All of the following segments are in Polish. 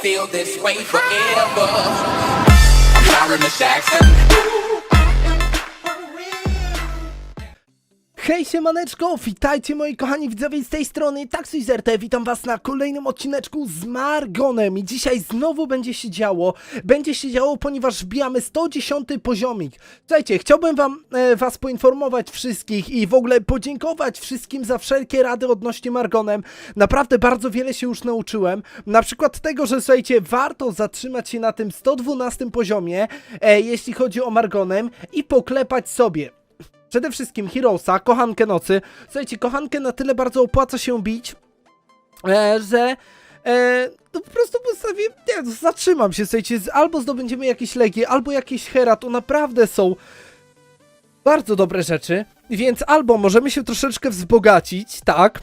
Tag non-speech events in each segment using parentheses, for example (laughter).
feel this way forever. Myron Jackson. Hej siemaneczko, witajcie moi kochani widzowie z tej strony Taxuzerte, witam was na kolejnym odcineczku z Margonem i dzisiaj znowu będzie się działo, będzie się działo ponieważ wbijamy 110 poziomik. Słuchajcie, chciałbym wam, e, was poinformować wszystkich i w ogóle podziękować wszystkim za wszelkie rady odnośnie Margonem, naprawdę bardzo wiele się już nauczyłem, na przykład tego, że słuchajcie, warto zatrzymać się na tym 112 poziomie, e, jeśli chodzi o Margonem i poklepać sobie. Przede wszystkim Heroesa, kochankę nocy. Słuchajcie, kochankę na tyle bardzo opłaca się bić, e, że e, no po prostu postawię, nie, no zatrzymam się, słuchajcie, albo zdobędziemy jakieś legie, albo jakieś hera, to naprawdę są bardzo dobre rzeczy, więc albo możemy się troszeczkę wzbogacić, tak,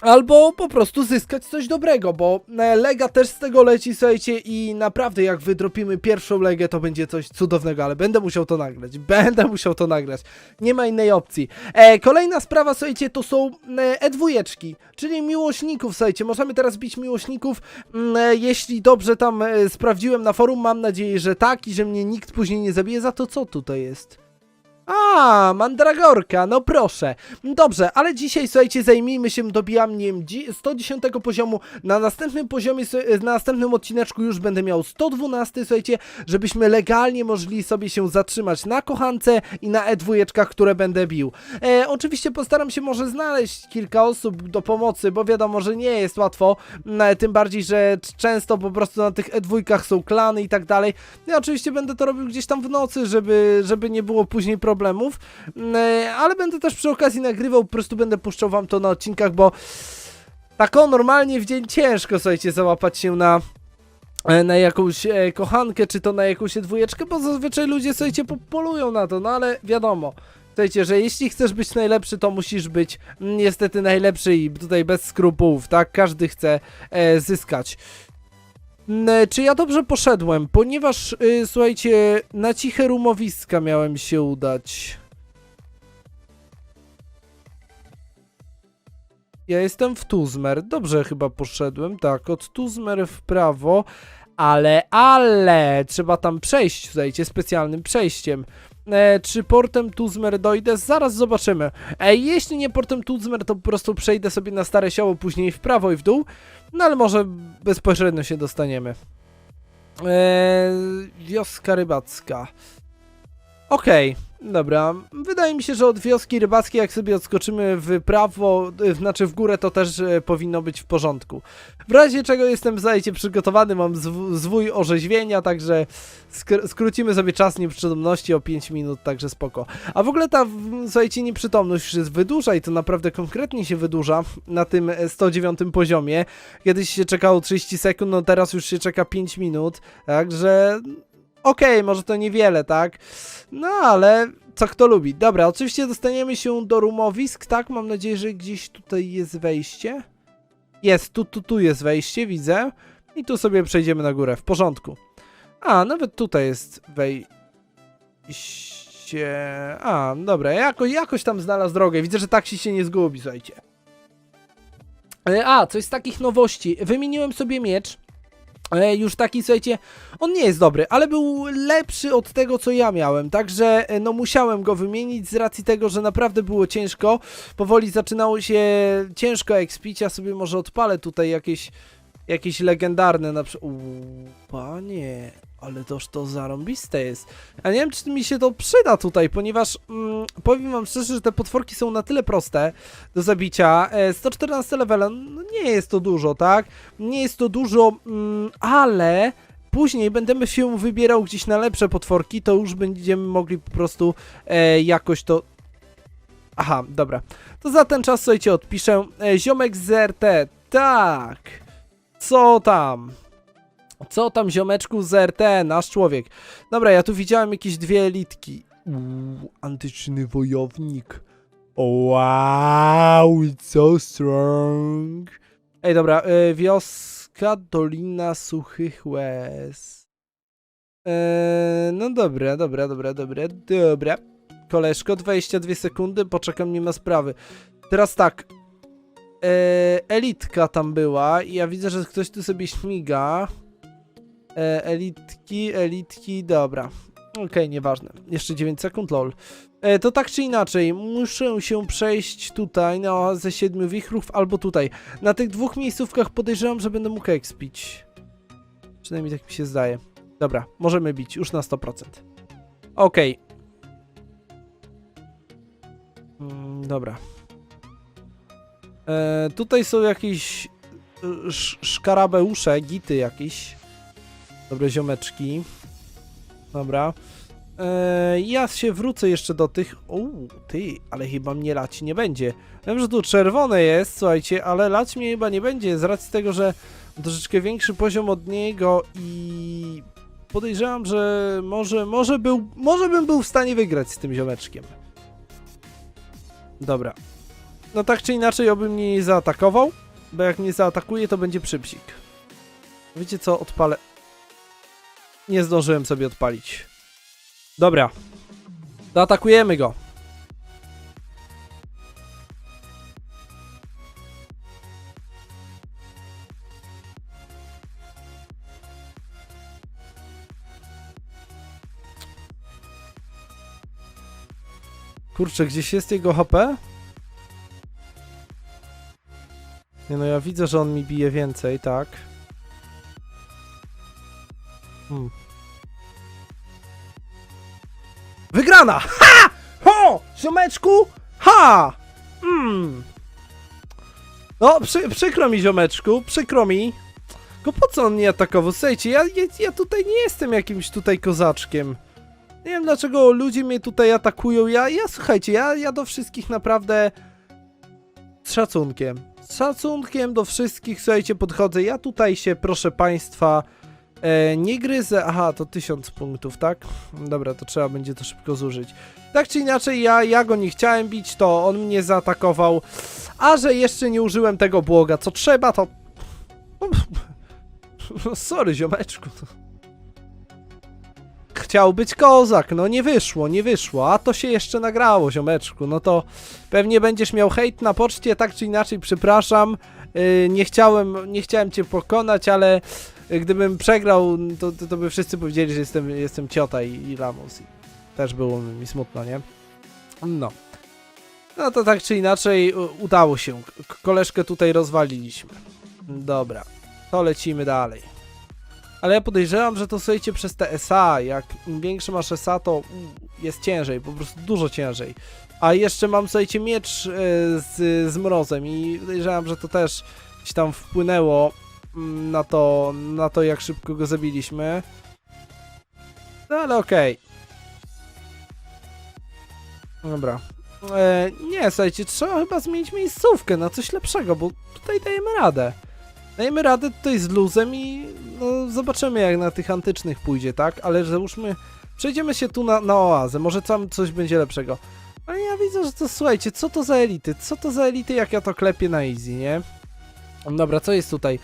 Albo po prostu zyskać coś dobrego, bo e, Lega też z tego leci, słuchajcie, i naprawdę jak wydropimy pierwszą Legę, to będzie coś cudownego, ale będę musiał to nagrać, (laughs) będę musiał to nagrać, nie ma innej opcji. E, kolejna sprawa, słuchajcie, to są e, E2, czyli miłośników, słuchajcie, możemy teraz bić miłośników, mm, e, jeśli dobrze tam e, sprawdziłem na forum, mam nadzieję, że tak i że mnie nikt później nie zabije, za to co tutaj jest? A, Mandragorka, no proszę. Dobrze, ale dzisiaj, słuchajcie, zajmijmy się dobijaniem dzi- 110 poziomu. Na następnym poziomie, s- na następnym odcineczku już będę miał 112, słuchajcie, żebyśmy legalnie mogli sobie się zatrzymać na kochance i na E2, które będę bił. E, oczywiście postaram się może znaleźć kilka osób do pomocy, bo wiadomo, że nie jest łatwo, m, tym bardziej, że często po prostu na tych E2 są klany i tak dalej. Ja oczywiście będę to robił gdzieś tam w nocy, żeby, żeby nie było później problemów, Mm, e, ale będę też przy okazji nagrywał, po prostu będę puszczał wam to na odcinkach, bo taką normalnie w dzień ciężko, słuchajcie, załapać się na e, na jakąś e, kochankę, czy to na jakąś dwójeczkę, bo zazwyczaj ludzie, słuchajcie, po- polują na to, no ale wiadomo. Słuchajcie, że jeśli chcesz być najlepszy, to musisz być mm, niestety najlepszy i tutaj bez skrupułów, tak? Każdy chce e, zyskać. Czy ja dobrze poszedłem? Ponieważ, y, słuchajcie, na ciche rumowiska miałem się udać. Ja jestem w Tuzmer. Dobrze chyba poszedłem. Tak, od Tuzmer w prawo. Ale, ale, trzeba tam przejść, słuchajcie, specjalnym przejściem. E, czy portem Tuzmer dojdę? Zaraz zobaczymy. E, jeśli nie portem Tuzmer, to po prostu przejdę sobie na Stare Sioło, później w prawo i w dół. No ale może bezpośrednio się dostaniemy. Eee, wioska rybacka. Okej, dobra. Wydaje mi się, że od wioski rybackiej, jak sobie odskoczymy w prawo, y, znaczy w górę, to też e, powinno być w porządku. W razie czego jestem, zajcie, przygotowany, mam zw- zwój orzeźwienia, także skr- skrócimy sobie czas nieprzytomności o 5 minut, także spoko. A w ogóle ta, słuchajcie, nieprzytomność już jest wydłuża i to naprawdę konkretnie się wydłuża na tym e, 109 poziomie. Kiedyś się czekało 30 sekund, no teraz już się czeka 5 minut, także okej, może to niewiele, tak? No ale co kto lubi. Dobra, oczywiście dostaniemy się do rumowisk, tak? Mam nadzieję, że gdzieś tutaj jest wejście. Jest, tu, tu, tu jest wejście, widzę. I tu sobie przejdziemy na górę, w porządku. A, nawet tutaj jest wejście. A, dobra, jako, jakoś tam znalazł drogę. Widzę, że taksi się nie zgubi, słuchajcie. E, A, coś z takich nowości. Wymieniłem sobie miecz. E, Już taki, słuchajcie, on nie jest dobry, ale był lepszy od tego, co ja miałem. Także, e, no, musiałem go wymienić z racji tego, że naprawdę było ciężko. Powoli zaczynało się ciężko ekspić. Ja sobie może odpalę tutaj jakieś, jakieś legendarne na przykład. Panie, ale toż to zarąbiste jest. Ja nie wiem, czy mi się to przyda tutaj, ponieważ mm, powiem wam szczerze, że te potworki są na tyle proste do zabicia. E, 114 levele, no nie jest to dużo, tak? Nie jest to dużo, mm, ale później będziemy się wybierał gdzieś na lepsze potworki, to już będziemy mogli po prostu e, jakoś to... Aha, dobra. To za ten czas, słuchajcie, odpiszę. E, ziomek z RT, tak. Co tam? Co tam, ziomeczku z RT, nasz człowiek? Dobra, ja tu widziałem jakieś dwie elitki. Uuu, antyczny wojownik. Wow, it's so strong. Ej, dobra, y, wioska Dolina Suchych Łez. Eee, no dobra, dobra, dobra, dobra, dobra. Koleżko, 22 sekundy, poczekam, nie ma sprawy. Teraz tak. E, elitka tam była i ja widzę, że ktoś tu sobie śmiga. E, elitki, elitki, dobra. Okej, nieważne. Jeszcze 9 sekund, lol. E, to tak czy inaczej, muszę się przejść tutaj na ze siedmiu wichrów albo tutaj. Na tych dwóch miejscówkach podejrzewam, że będę mógł expić. Przynajmniej tak mi się zdaje. Dobra, możemy bić, już na 100%. Okej. Mm, dobra. E, tutaj są jakieś e, sz szkarabeusze, gity jakieś. Dobre ziomeczki. Dobra. E, ja się wrócę jeszcze do tych. Uuu, ty, ale chyba mnie lać nie będzie. Wiem, że tu czerwone jest, słuchajcie, ale lać mnie chyba nie będzie z racji tego, że troszeczkę większy poziom od niego i podejrzewam, że może, może, był, może bym był w stanie wygrać z tym ziomeczkiem. Dobra. No tak czy inaczej, oby mnie nie zaatakował, bo jak mnie zaatakuje, to będzie przypsik. Wiecie co, odpalę. Nie zdążyłem sobie odpalić. Dobra. Zaatakujemy go. Kurczę, gdzieś jest jego HP? Nie no, ja widzę, że on mi bije więcej, tak. Wygrana! Ha! Ho! Ziomeczku! Ha! Mm. No, przy, przykro mi, ziomeczku, przykro mi. Tylko po co on mnie atakował? Słuchajcie, ja, ja, ja tutaj nie jestem jakimś tutaj kozaczkiem. Nie wiem dlaczego ludzie mnie tutaj atakują. Ja, ja słuchajcie, ja, ja do wszystkich naprawdę z szacunkiem. Z szacunkiem do wszystkich, słuchajcie, podchodzę. Ja tutaj się, proszę państwa, e, nie gryzę. Aha, to 1000 punktów, tak? Dobra, to trzeba będzie to szybko zużyć. Tak czy inaczej, ja, ja go nie chciałem bić, to on mnie zaatakował. A że jeszcze nie użyłem tego błoga, co trzeba, to. (laughs) No, sorry, ziomeczku. Chciał być kozak, no nie wyszło, nie wyszło, a to się jeszcze nagrało, ziomeczku, no to pewnie będziesz miał hejt na poczcie, tak czy inaczej, przepraszam, yy, nie chciałem, nie chciałem cię pokonać, ale gdybym przegrał, to, to, to by wszyscy powiedzieli, że jestem, jestem ciota i, i lamus, i też było mi smutno, nie? No. No to tak czy inaczej, udało się, koleżkę tutaj rozwaliliśmy. Dobra, to lecimy dalej. Ale ja podejrzewam, że to słuchajcie przez te SA. Jak im większy masz SA, to jest ciężej, po prostu dużo ciężej. A jeszcze mam słuchajcie miecz e, z, z mrozem i podejrzewam, że to też gdzieś tam wpłynęło na to, na to jak szybko go zabiliśmy. No ale okej. Dobra. E, nie, słuchajcie, trzeba chyba zmienić miejscówkę na coś lepszego, bo tutaj dajemy radę. Dajemy radę tutaj z luzem i no, zobaczymy jak na tych antycznych pójdzie, tak? Ale załóżmy, przejdziemy się tu na, na oazę, może tam coś będzie lepszego. Ale ja widzę, że to, słuchajcie, co to za elity? Co to za elity, jak ja to klepię na easy, nie? Dobra, co jest tutaj?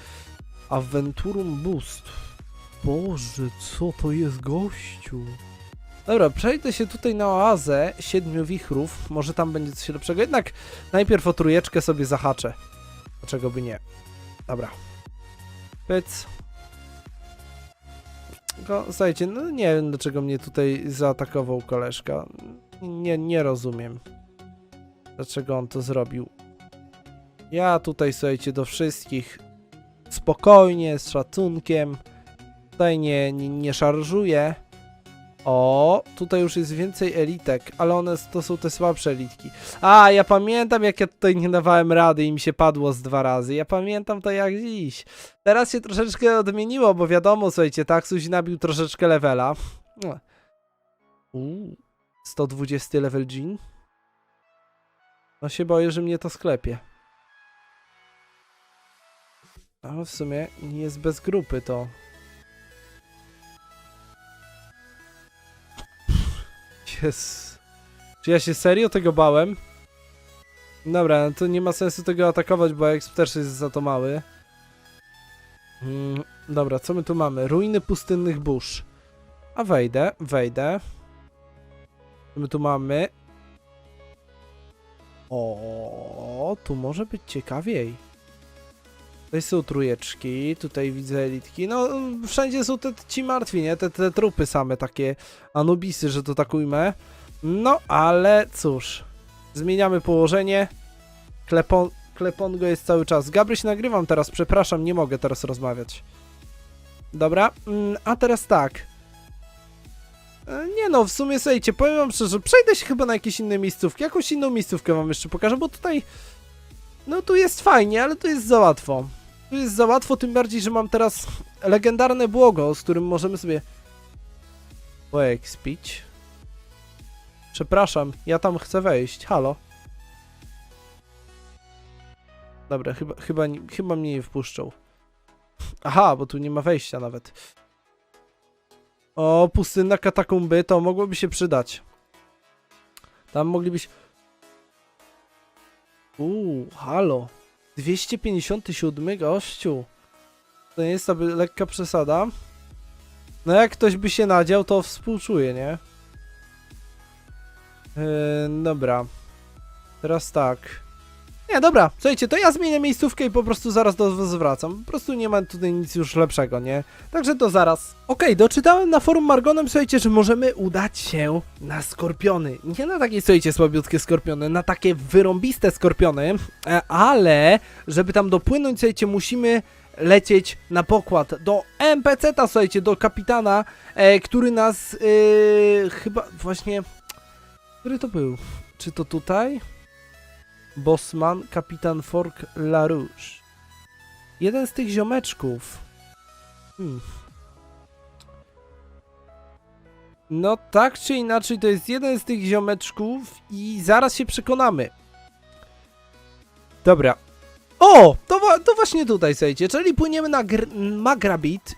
Aventurum Boost. Boże, co to jest, gościu? Dobra, przejdę się tutaj na oazę siedmiu wichrów, może tam będzie coś lepszego, jednak najpierw o trójeczkę sobie zahaczę. Dlaczego by nie? Dobra. Pyc. Tylko, słuchajcie, no nie wiem dlaczego mnie tutaj zaatakował koleżka. Nie, nie rozumiem. Dlaczego on to zrobił. Ja tutaj, słuchajcie, do wszystkich spokojnie, z szacunkiem. Tutaj nie, nie, nie szarżuję. O, tutaj już jest więcej elitek, ale one to są te słabsze elitki. A, ja pamiętam jak ja tutaj nie dawałem rady i mi się padło z dwa razy. Ja pamiętam to jak dziś. Teraz się troszeczkę odmieniło, bo wiadomo, słuchajcie, Taksuś nabił troszeczkę levela. Uuu, 120 level Jean. No się boję, że mnie to sklepie. Ale w sumie nie jest bez grupy to. Jest. Czy ja się serio tego bałem? Dobra, no to nie ma sensu tego atakować, bo exp też jest za to mały. Mm, dobra, co my tu mamy? Ruiny pustynnych burz. A wejdę, wejdę. Co my tu mamy? O, tu może być ciekawiej. Tutaj są trójeczki, tutaj widzę elitki. No, wszędzie są te ci martwi, nie? Te, te trupy same takie anubisy, że to tak ujmę. No, ale cóż. Zmieniamy położenie. Klepon, Klepongo jest cały czas. Gabryś, nagrywam teraz, przepraszam, nie mogę teraz rozmawiać. Dobra, mm, a teraz tak. E, Nie no, w sumie słuchajcie, powiem wam szczerze, przejdę się chyba na jakieś inne miejscówki, jakąś inną miejscówkę wam jeszcze pokażę, bo tutaj, no tu jest fajnie, ale tu jest za łatwo. Jest za łatwo, tym bardziej, że mam teraz legendarne błogo, z którym możemy sobie poekspić. Przepraszam, ja tam chcę wejść, halo. Dobra, chyba, chyba, chyba mnie nie wpuszczą. Aha, bo tu nie ma wejścia nawet. O, pustynna katakumby, to mogłoby się przydać. Tam moglibyś... Uuu, halo. 257 gościu. To nie jest sobie lekka przesada. No jak ktoś by się nadział, to współczuję, nie? Yy, dobra. Teraz tak. Nie, dobra, słuchajcie, to ja zmienię miejscówkę i po prostu zaraz do was wracam. Po prostu nie ma tutaj nic już lepszego, nie? Także to zaraz. Okej, doczytałem na forum Margonem, słuchajcie, że możemy udać się na skorpiony. Nie na takie, słuchajcie, słabiutkie skorpiony, na takie wyrąbiste skorpiony, e, ale żeby tam dopłynąć, słuchajcie, musimy lecieć na pokład do NPC-ta, słuchajcie, do kapitana, e, który nas e, chyba właśnie... Który to był? Czy to tutaj? Bosman, kapitan Fork Larouche. Jeden z tych ziomeczków. Hmm. No tak czy inaczej, to jest jeden z tych ziomeczków i zaraz się przekonamy. Dobra. O! To, to właśnie tutaj, słuchajcie, czyli płyniemy na gr- Magrabit.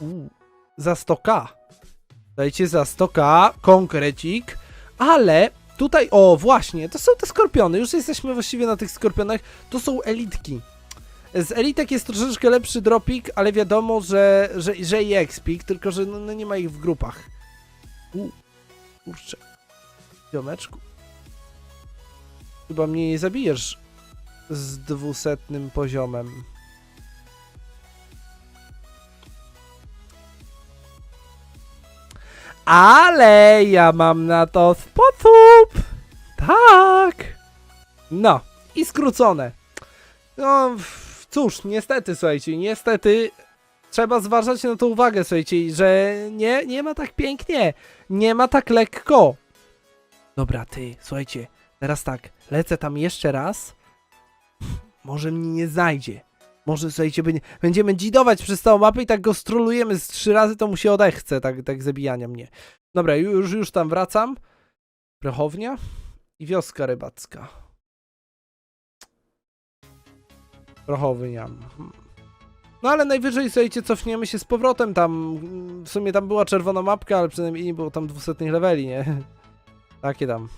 Uuu, za 100k. Dajcie za 100k, konkrecik. Ale Tutaj, o właśnie, to są te skorpiony. Już jesteśmy właściwie na tych skorpionach. To są elitki. Z elitek jest troszeczkę lepszy dropik, ale wiadomo, że, że, że i expik, tylko że no, no nie ma ich w grupach. U, kurczę. Ziomeczku. Chyba mnie nie zabijesz z dwusetnym poziomem. Ale ja mam na to sposób. Tak. No, i skrócone. No, cóż, niestety, słuchajcie, niestety trzeba zważać na to uwagę, słuchajcie, że nie, nie ma tak pięknie, nie ma tak lekko. Dobra, ty, słuchajcie, teraz tak, lecę tam jeszcze raz. Może mnie nie znajdzie. Może, słuchajcie, będzie- będziemy dzidować przez całą mapę i tak go strolujemy z trzy razy, to mu się odechce, tak, tak zabijania mnie. Dobra, już, już tam wracam. Prochownia i wioska rybacka. Prochownia. No ale najwyżej, słuchajcie, cofniemy się z powrotem tam. W sumie tam była czerwona mapka, ale przynajmniej nie było tam 200 leveli, nie? (laughs) Takie tam.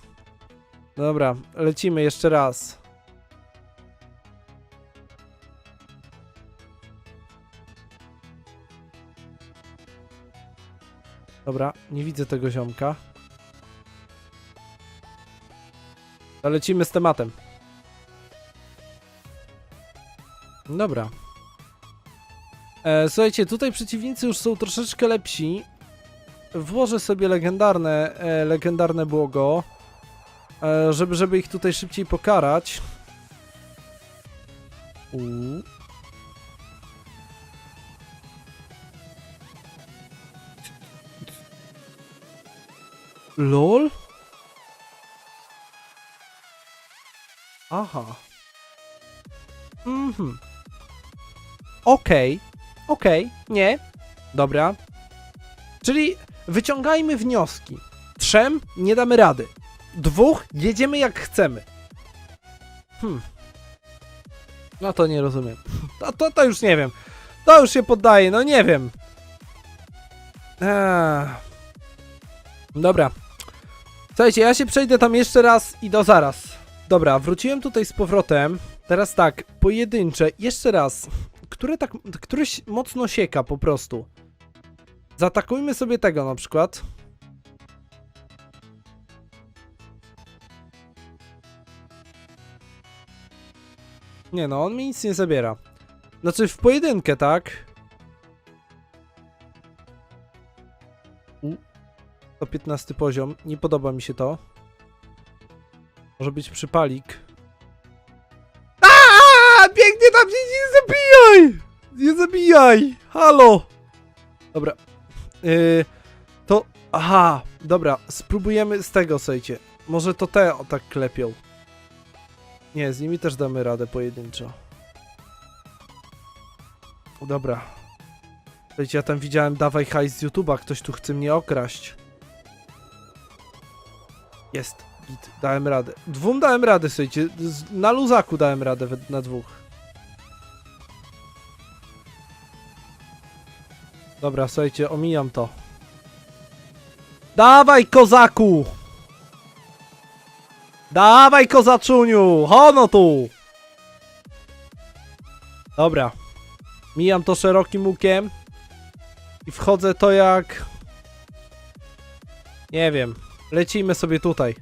Dobra, lecimy jeszcze raz. Dobra, nie widzę tego ziomka. Lecimy z tematem. Dobra. E, słuchajcie, tutaj przeciwnicy już są troszeczkę lepsi. Włożę sobie legendarne, e, legendarne błogo, e, żeby, żeby ich tutaj szybciej pokarać. Uuu. LOL? Aha. Mhm. Okej. Okej. Nie. Dobra. Czyli wyciągajmy wnioski. Trzem nie damy rady. Dwóch jedziemy jak chcemy. Hmm. No to nie rozumiem. (laughs) To, to, to już nie wiem. To już się poddaje, no nie wiem. Eee. Dobra. Słuchajcie, ja się przejdę tam jeszcze raz i do zaraz. Dobra, wróciłem tutaj z powrotem. Teraz tak, pojedyncze. Jeszcze raz. Które tak... Któryś mocno sieka po prostu. Zatakujmy sobie tego na przykład. Nie no, on mi nic nie zabiera. Znaczy w pojedynkę, tak? 115 poziom. Nie podoba mi się to. Może być przypalik. Aaaa! Biegnie tam się, nie zabijaj! Nie zabijaj! Halo! Dobra. Yy, to... Aha, dobra. Spróbujemy z tego, słuchajcie. Może to te o tak klepią. Nie, z nimi też damy radę pojedynczo. Dobra. Słuchajcie, ja tam widziałem dawaj hajs z YouTube'a, ktoś tu chce mnie okraść. Jest, git, dałem radę. Dwóm dałem radę, słuchajcie, na luzaku dałem radę na dwóch. Dobra, słuchajcie, omijam to. Dawaj, kozaku! Dawaj, kozaczuniu! Hono tu! Dobra. Mijam to szerokim łukiem. I wchodzę to jak... Nie wiem. Lecimy sobie tutaj.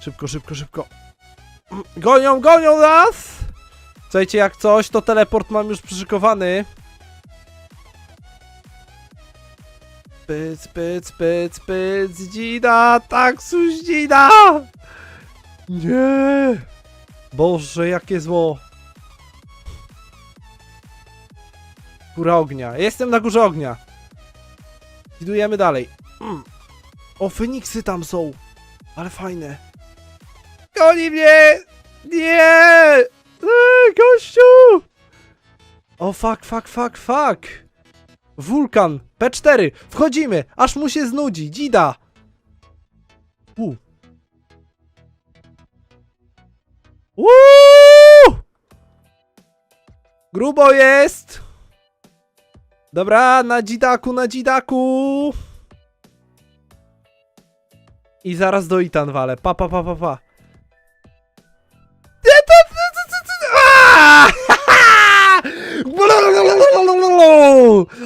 Szybko, szybko, szybko. Gonią, gonią nas! Słuchajcie, jak coś, to teleport mam już przyszykowany. Pyc, pyc, pyc, pyc, dzida, taksuś, dzida! Nie! Boże, jakie zło! Góra ognia. Jestem na górze ognia. Idujemy dalej. Mm. O, Feniksy tam są. Ale fajne. Goni mnie! Nie! Eee, gościu! O, fuck, fuck, fuck, fuck. Wulkan. P4. Wchodzimy. Aż mu się znudzi. Dzida. U. Uuu! Grubo jest! Dobra, na dzidaku, na dzidaku! I zaraz do Itan walę. Pa, pa, pa, pa, pa. (laughs)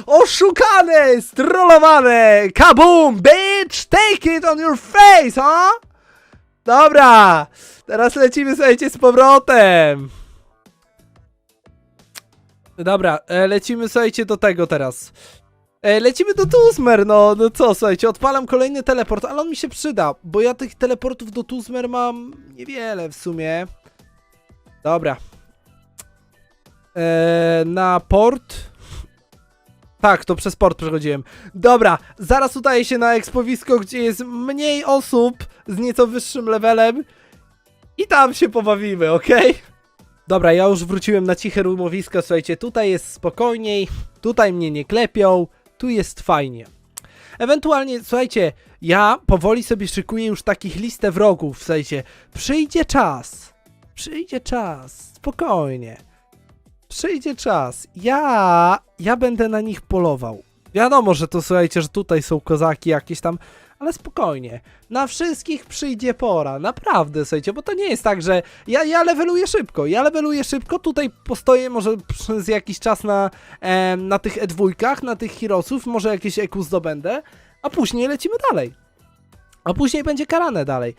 Oszukane! Strollowane! Kaboom! Bitch! Take it on your face, huh? Dobra! Teraz lecimy, słuchajcie, z powrotem! Dobra, e, lecimy, słuchajcie, do tego teraz. E, lecimy do Tuzmer, no, no co, słuchajcie, odpalam kolejny teleport, ale on mi się przyda, bo ja tych teleportów do Tuzmer mam niewiele w sumie. Dobra. E, na port. Tak, to przez port przechodziłem. Dobra, zaraz udaję się na ekspowisko, gdzie jest mniej osób z nieco wyższym levelem i tam się pobawimy, okej? Dobra, ja już wróciłem na ciche rumowisko, słuchajcie, tutaj jest spokojniej, tutaj mnie nie klepią, tu jest fajnie. Ewentualnie, słuchajcie, ja powoli sobie szykuję już takich listę wrogów, słuchajcie, przyjdzie czas, przyjdzie czas, spokojnie, przyjdzie czas, ja, ja będę na nich polował. Wiadomo, że to, słuchajcie, że tutaj są kozaki jakieś tam, ale spokojnie, na wszystkich przyjdzie pora, naprawdę, słuchajcie, bo to nie jest tak, że ja, ja leveluję szybko, ja leveluję szybko, tutaj postoję może przez jakiś czas na, em, na tych E2, na tych Heroesów, może jakieś EQ zdobędę, a później lecimy dalej. A później będzie karane dalej.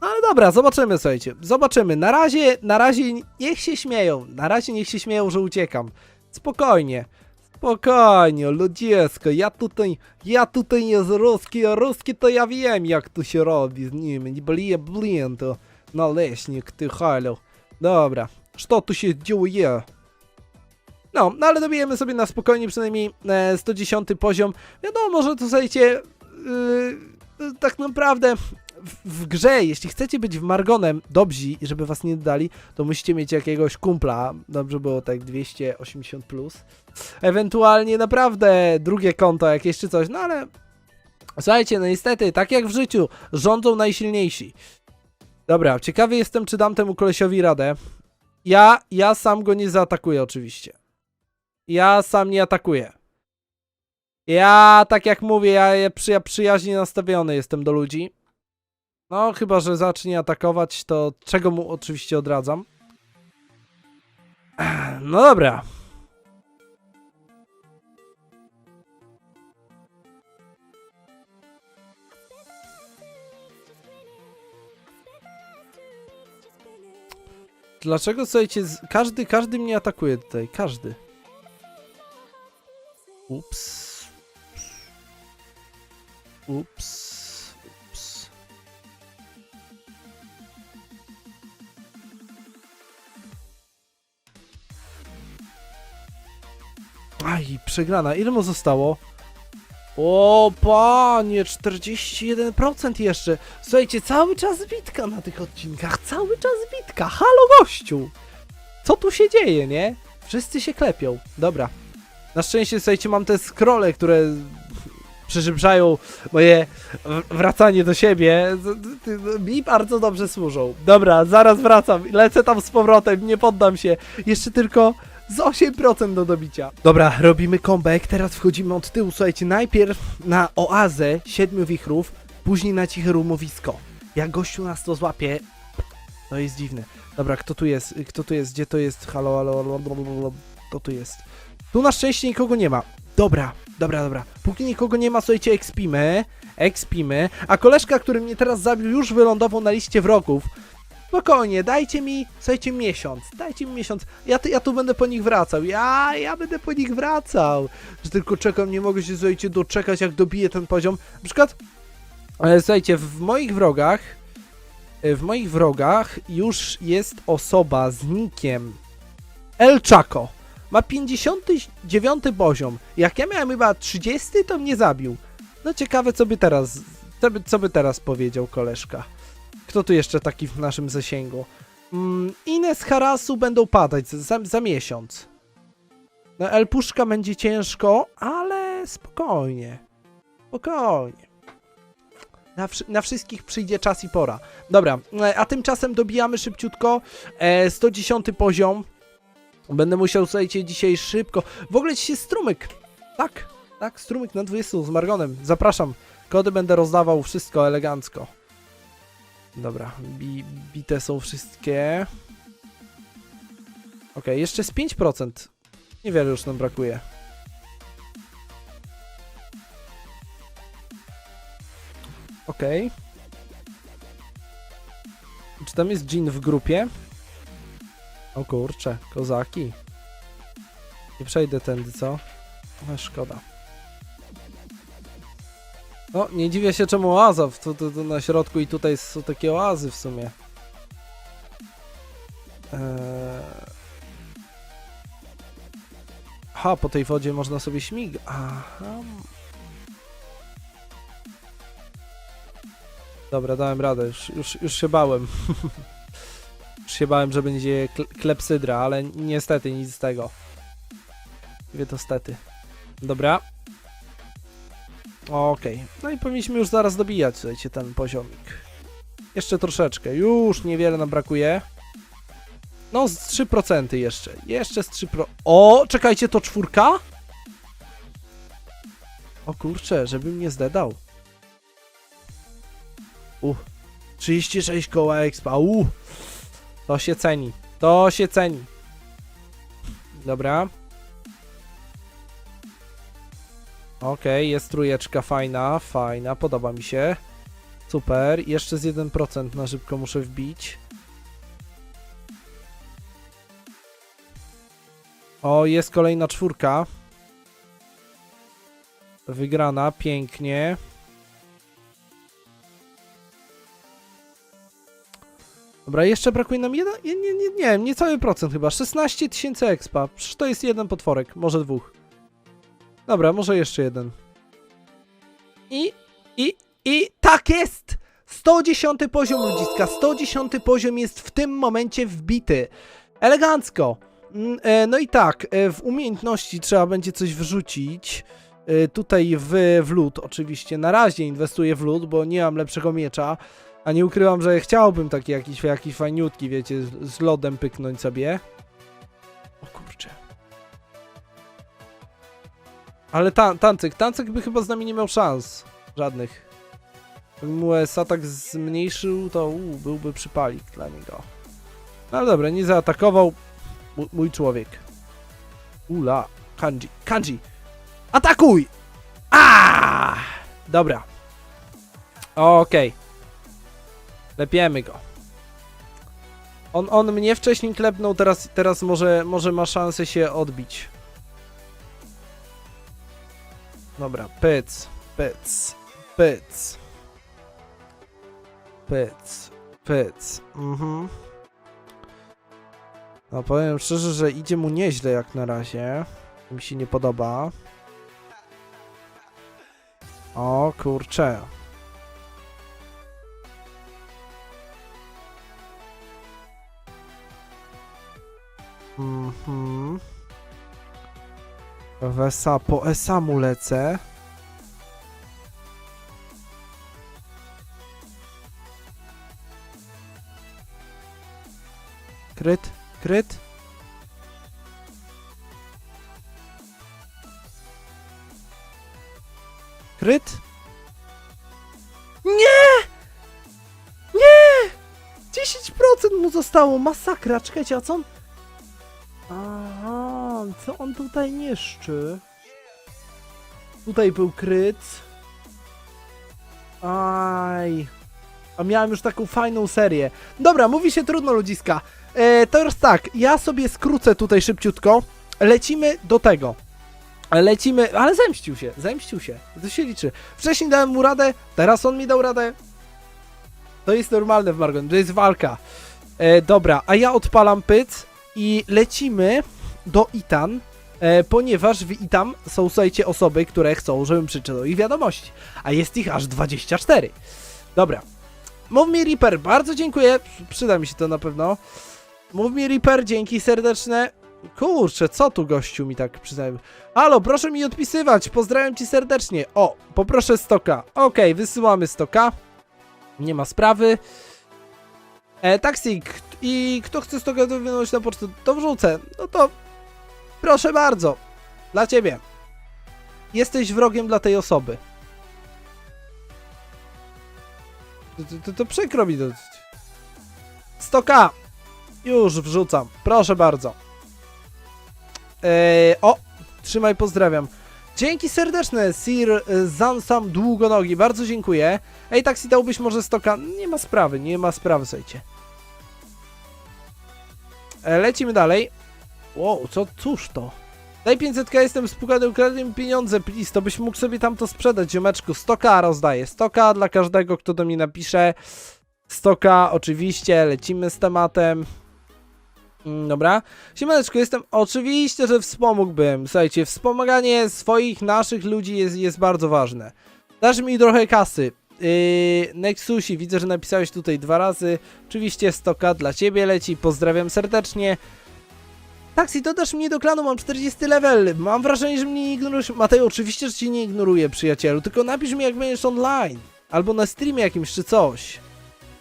No ale dobra, zobaczymy, słuchajcie, zobaczymy. Na razie, na razie niech się śmieją, na razie niech się śmieją, że uciekam. Spokojnie. Spokojnie, ludziesko, ja tutaj, ja tutaj jest ruski, a ruski to ja wiem jak to się robi z nimi, nie blije blin to naleśnik, ty halo. Dobra, co tu się dzieje? No, no ale dobijemy sobie na spokojnie przynajmniej e, 110 poziom. Wiadomo, że to słuchajcie, yy, tak naprawdę w, w grze, jeśli chcecie być w Margonem dobrzy żeby was nie dali, to musicie mieć jakiegoś kumpla, dobrze było tak 280+. Plus. Ewentualnie naprawdę drugie konto jakieś czy coś, no ale słuchajcie, no niestety, tak jak w życiu, rządzą najsilniejsi. Dobra, ciekawy jestem, czy dam temu kolesiowi radę. Ja, ja sam go nie zaatakuję oczywiście. Ja sam nie atakuję. Ja, tak jak mówię, ja, ja przyjaźnie nastawiony jestem do ludzi. No, chyba, że zacznie atakować, to czego mu oczywiście odradzam. No dobra. Dlaczego, słuchajcie, każdy, każdy mnie atakuje tutaj, każdy. Ups. Ups. Aj, przegrana. Ile mu zostało? O, panie, 41% jeszcze. Słuchajcie, cały czas bitka na tych odcinkach, cały czas bitka. Halo, gościu! Co tu się dzieje, nie? Wszyscy się klepią. Dobra. Na szczęście, słuchajcie, mam te scrolle, które przeszybszają moje wracanie do siebie. Z- Mi bardzo dobrze służą. Dobra, zaraz wracam. Lecę tam z powrotem, nie poddam się. Jeszcze tylko z 8% do dobicia. Dobra, robimy comeback. Teraz wchodzimy od tyłu. Słuchajcie, najpierw na oazę siedmiu wichrów, później na ciche rumowisko. Jak gościu nas to złapie, to jest dziwne. Dobra, kto tu jest? Kto tu jest? Gdzie to jest? Halo, halo, halo, blablabla. kto tu jest? Tu na szczęście nikogo nie ma. Dobra, dobra, dobra. Póki nikogo nie ma, słuchajcie, ekspimy, ekspimy, a koleżka, który mnie teraz zabił, już wylądował na liście wrogów. Spokojnie, dajcie mi, słuchajcie, miesiąc, dajcie mi miesiąc. Ja, ja tu będę po nich wracał, ja, ja będę po nich wracał. Że tylko czekam, nie mogę się, słuchajcie, doczekać, jak dobiję ten poziom. Na przykład, e, słuchajcie, w moich wrogach, e, w moich wrogach już jest osoba z nickiem El Chaco. Ma 59 poziom. Jak ja miałem chyba 30, to mnie zabił. No ciekawe, co by teraz, co by, co by teraz powiedział koleżka. Kto tu jeszcze taki w naszym zasięgu? Mm, Inne z harasu będą padać za, za miesiąc. No El Puszka będzie ciężko, ale spokojnie. Spokojnie. Na, na wszystkich przyjdzie czas i pora. Dobra, e, a tymczasem dobijamy szybciutko. E, 110 poziom. Będę musiał, słuchajcie, dzisiaj szybko. W ogóle dzisiaj strumyk. Tak, tak, strumyk na 20 z Margonem. Zapraszam. Kody będę rozdawał, wszystko elegancko. Dobra, bi bite są wszystkie. Ok, jeszcze z 5%. Niewiele już nam brakuje. Ok. Czy tam jest Jean w grupie? O kurcze, kozaki. Nie przejdę tędy, co? No, szkoda. No, nie dziwię się czemu oaza tu, tu, tu na środku i tutaj są takie oazy w sumie. Eee... Aha, po tej wodzie można sobie śmigać. Aha. Dobra, dałem radę, już, już, już się bałem. (laughs) już się bałem, że będzie kle klepsydra, ale niestety nic z tego. Wie to stety. Dobra. Okej. No i powinniśmy już zaraz dobijać, słuchajcie, ten poziomik. Jeszcze troszeczkę. Już niewiele nam brakuje. No, z 3% jeszcze. Jeszcze z 3%. O, czekajcie, to czwórka? O kurczę, żebym nie zdedał. Uh, 36 koła expa. Uh, to się ceni. To się ceni. Dobra. Okej, jest trójeczka fajna, fajna, podoba mi się. Super, jeszcze z 1% na szybko muszę wbić. O, jest kolejna czwórka. Wygrana, pięknie. Dobra, jeszcze brakuje nam jeden, nie, nie, nie, nie niecały procent chyba, 16 tysięcy expa, Przecież to jest jeden potworek, może dwóch. Dobra, może jeszcze jeden. I, i, i tak jest! 110 poziom ludziska, 110 poziom jest w tym momencie wbity. Elegancko. Mm, e, No i tak, e, w umiejętności trzeba będzie coś wrzucić. E, Tutaj w, w lód oczywiście. Na razie inwestuję w lód, bo nie mam lepszego miecza. A nie ukrywam, że chciałbym taki jakiś, jakiś fajniutki, wiecie, z, z lodem pyknąć sobie. Ale ta, Tancyk, Tancyk by chyba z nami nie miał szans. Żadnych. Gdybym mu USA tak zmniejszył, to uu, byłby przypalik dla niego. No ale dobra, nie zaatakował mój, człowiek. Ula, Kanji, Kanji! Atakuj! A! Dobra. Okej. Lepiemy go. On, on mnie wcześniej klepnął, teraz, teraz może, może ma szansę się odbić. Dobra, pyc, pyc, pyc. Pyc, pyc, mhm. No powiem szczerze, że idzie mu nieźle jak na razie. Mi się nie podoba. O kurczę. Mhm. Po Esa mu lecę. Kryt, kryt. Kryt? Nie! Nie! 10% mu zostało, masakra. Czekajcie, a co on... Co on tutaj niszczy? Tutaj był kryt. Aj. A miałem już taką fajną serię. Dobra, mówi się trudno, ludziska. E, to już tak, ja sobie skrócę tutaj szybciutko. Lecimy do tego. Lecimy, ale zemścił się, zemścił się. To się liczy. Wcześniej dałem mu radę, teraz on mi dał radę. To jest normalne w Margon, to jest walka. E, dobra, a ja odpalam pyc i lecimy do Itan, e, ponieważ w Itam są, słuchajcie, osoby, które chcą, żebym przeczytał ich wiadomości. A jest ich aż 24. Dobra. Mów mi Reaper, bardzo dziękuję. Przyda mi się to na pewno. Mów mi Reaper, dzięki serdeczne. Kurczę, co tu gościu mi tak przyznałem? Halo, proszę mi odpisywać, pozdrawiam ci serdecznie. O, poproszę stoka. Okej, wysyłamy stoka. Nie ma sprawy. E, taksik, i kto chce stoka wywinąć na pocztę, to wrzucę. No to proszę bardzo. Dla ciebie. Jesteś wrogiem dla tej osoby. To, to, to, przykro mi to. Stoka! Już wrzucam. Proszę bardzo. Eee, o! Trzymaj, pozdrawiam. Dzięki serdeczne, Sir Zansam Długonogi. Bardzo dziękuję. Ej, taksi dałbyś może stoka? Nie ma sprawy, nie ma sprawy, słuchajcie. E, Lecimy dalej. Wow, co, cóż to? Daj 500k, jestem spukany, ukradłem mi pieniądze, please, to byś mógł sobie tam to sprzedać, ziomeczku. 100k rozdaję, 100k dla każdego, kto do mnie napisze. 100k, oczywiście, lecimy z tematem. Mm, Dobra. Siemaneczku, jestem, oczywiście, że wspomógłbym. Słuchajcie, wspomaganie swoich, naszych ludzi jest, jest bardzo ważne. Dasz mi trochę kasy. Yy, Nexusi, widzę, że napisałeś tutaj dwa razy. Oczywiście 100k dla ciebie leci, pozdrawiam serdecznie. Taksi, dodasz mnie do klanu, mam 40 level. Mam wrażenie, że mnie nie ignorujesz. Matej, oczywiście, że cię nie ignoruję, przyjacielu. Tylko napisz mi, jak będziesz online. Albo na streamie jakimś, czy coś.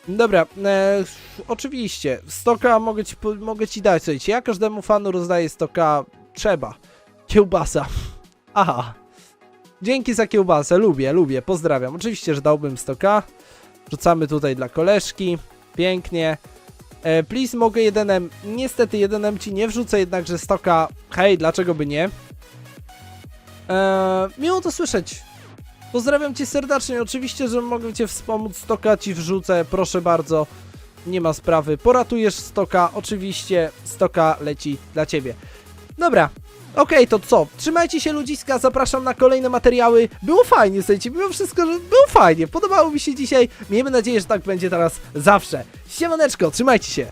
Dobra, e, oczywiście. 100k mogę ci, mogę ci dać, słuchajcie. Ja każdemu fanu rozdaję 100k. Trzeba. Kiełbasa. (laughs) Aha. Dzięki za kiełbasę, lubię, lubię, pozdrawiam. Oczywiście, że dałbym 100k. Rzucamy tutaj dla koleżki. Pięknie. E, please, mogę 1M. Niestety 1M ci nie wrzucę, jednakże 100k. Hej, dlaczego by nie? E, miło to słyszeć. Pozdrawiam cię serdecznie. Oczywiście, że mogę cię wspomóc. 100k ci wrzucę, proszę bardzo. Nie ma sprawy. Poratujesz 100k, oczywiście 100k leci dla ciebie. Dobra, Okej, to co? Trzymajcie się ludziska, zapraszam na kolejne materiały. Było fajnie, słuchajcie, mimo wszystko, że było fajnie. Podobało mi się dzisiaj. Miejmy nadzieję, że tak będzie teraz zawsze. Siemaneczko, trzymajcie się.